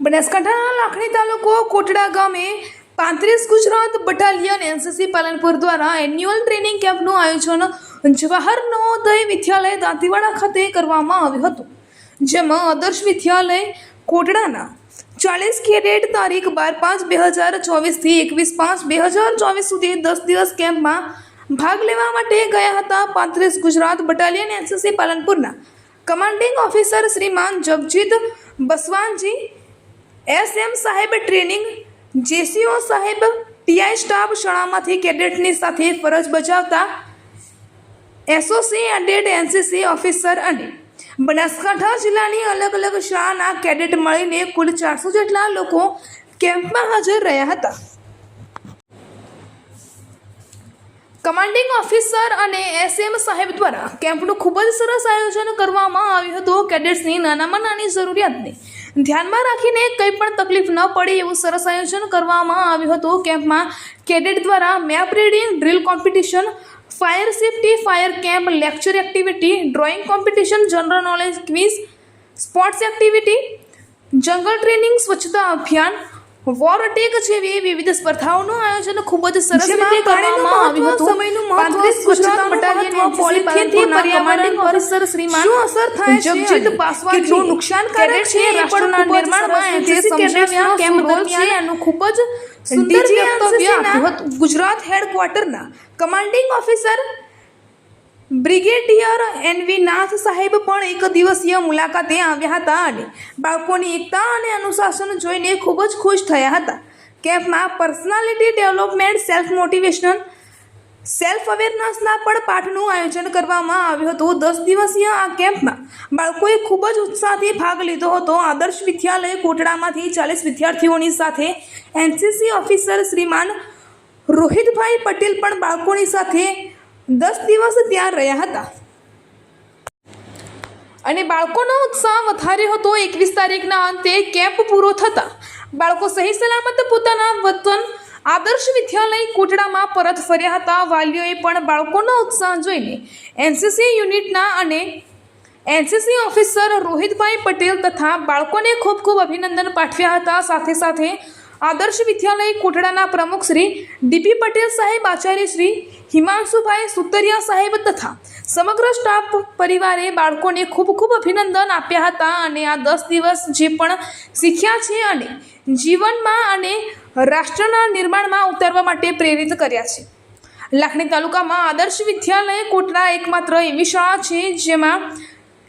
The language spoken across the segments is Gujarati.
બનાસકાંઠાના લાખણી તાલુકો કોટડા ગામે પાંત્રીસ ગુજરાત બટાલિયન એનસીસી પાલનપુર દ્વારા એન્યુઅલ ટ્રેનિંગ કેમ્પનું આયોજન જવાહર નવોદય વિદ્યાલય દાંતીવાડા ખાતે કરવામાં આવ્યું હતું, જેમાં આદર્શ વિદ્યાલય કોટડાના ચાલીસ કેડેટ તારીખ બાર પાંચ બે હજાર ચોવીસથી એકવીસ પાંચ બે હજાર ચોવીસ સુધી દસ દિવસ કેમ્પમાં ભાગ લેવા માટે ગયા હતા પાંત્રીસ Gujarat battalion NCC પાલનપુરના commanding officer Shriman Jagjit Baswanji S M સાહેબ ટ્રેનિંગ, જેસીઓ સાહેબ ટીઆઈ સ્ટાફ શાળામાંથી કેડેટની સાથે ફરજ બજાવતા એસઓસી એડેડ એનસીસી ઓફિસર અને બનાસકાંઠા જિલ્લાની અલગ અલગ શાળાના કેડેટ મળીને કુલ ચારસો જેટલા લોકો કેમ્પમાં હાજર રહ્યા હતા. કમાન્ડિંગ ઓફિસર અને એસએમ સાહેબ દ્વારા કેમ્પનું ખૂબ જ સરસ આયોજન કરવામાં આવ્યું હતું. કેડેટ્સની નાનામાં નાની જરૂરિયાતને ધ્યાનમાં રાખીને કંઈ પણ તકલીફ ન પડે એવું સરસ આયોજન કરવામાં આવ્યું હતું. કેમ્પમાં કેડેટ દ્વારા map reading drill competition fire safety fire camp lecture activity drawing competition general knowledge quiz sports activity jungle training સ્વચ્છતા અભિયાન વોર અટેક જેવી વિવિધ સ્પર્ધાઓનું આયોજન ખૂબ જ સરસ રીતે કરવામાં આવ્યું હતું. પાંત્રીસ ગુજરાત પોલિથીનથી પર્યાવરણ ઓફિસર શ્રીમાન શું અસર થાય છે જગજીત પાસવાન કેટલું નુકસાનકારક છે રાષ્ટ્રના નિર્માણમાં જે સમજાવ્યા. કેમ દરમિયાન ખૂબ જ સુંદર વક્તવ્ય આપ્યું Gujarat હેડક્વાર્ટરના commanding officer brigadier N V Nath સાહેબ પણ એક દિવસીય મુલાકાતે આવ્યા હતા અને બાળકોની એકતા અને અનુશાસન જોઈને ખૂબ જ ખુશ થયા હતા કેમ્પમાં personality development self motivation self અવેરનેસના પણ પાઠનું આયોજન કરવામાં આવ્યું હતું. દસ દિવસીય આ કેમ્પમાં બાળકોએ ખૂબ જ ઉત્સાહથી ભાગ લીધો હતો. આદર્શ વિદ્યાલય કોટડામાંથી ચાલીસ વિદ્યાર્થીઓની સાથે એનસીસી ઓફિસર શ્રીમાન રોહિતભાઈ પટેલ પણ બાળકોની સાથે દસ દિવસ ત્યાં રહ્યા હતા. અને બાળકોનો ઉત્સાહ વધાર્યો હતો. એકવીસ તારીખના અંતે કેમ્પ પૂરો થતા બાળકો સહી સલામત પોતાના વતન આદર્શ વિદ્યાલય કોટડામાં પરત ફર્યા હતા. વાલીઓએ પણ બાળકોનો ઉત્સાહ જોઈને એનસીસી યુનિટના અને એનસીસી ઓફિસર રોહિતભાઈ પટેલ તથા બાળકોને ખૂબ ખૂબ અભિનંદન પાઠવ્યા હતા. સાથે સાથે આદર્શ વિદ્યાલય કોટડાના પ્રમુખ શ્રી ડીપી પટેલ સાહેબ, આચાર્ય શ્રી હિમાંશુભાઈ સુતરિયા સાહેબ તથા સમગ્ર સ્ટાફ પરિવારે બાળકોને ખૂબ ખૂબ અભિનંદન આપ્યા હતા અને આ દસ દિવસ જે પણ શીખ્યા છે અને જીવનમાં અને રાષ્ટ્રના નિર્માણમાં ઉતારવા માટે પ્રેરિત કર્યા છે. લાખણી તાલુકામાં આદર્શ વિદ્યાલય કોટડા એકમાત્ર એવી શાળા છે જેમાં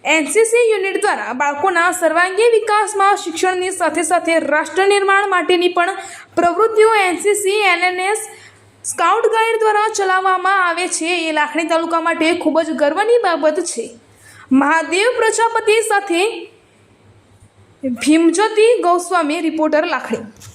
એનસીસી યુનિટ દ્વારા બાળકોના સર્વાંગી વિકાસમાં શિક્ષણની સાથે સાથે રાષ્ટ્ર નિર્માણ માટેની પણ પ્રવૃત્તિઓ એનસીસી, એનએનએસ, સ્કાઉટ ગાઈડ દ્વારા ચલાવવામાં આવે છે. એ લાખણી તાલુકા માટે ખૂબ જ ગર્વની બાબત છે. મહાદેવ પ્રજાપતિ સાથે ભીમજ્યોતિ ગૌસ્વામી, રિપોર્ટર લાખણી.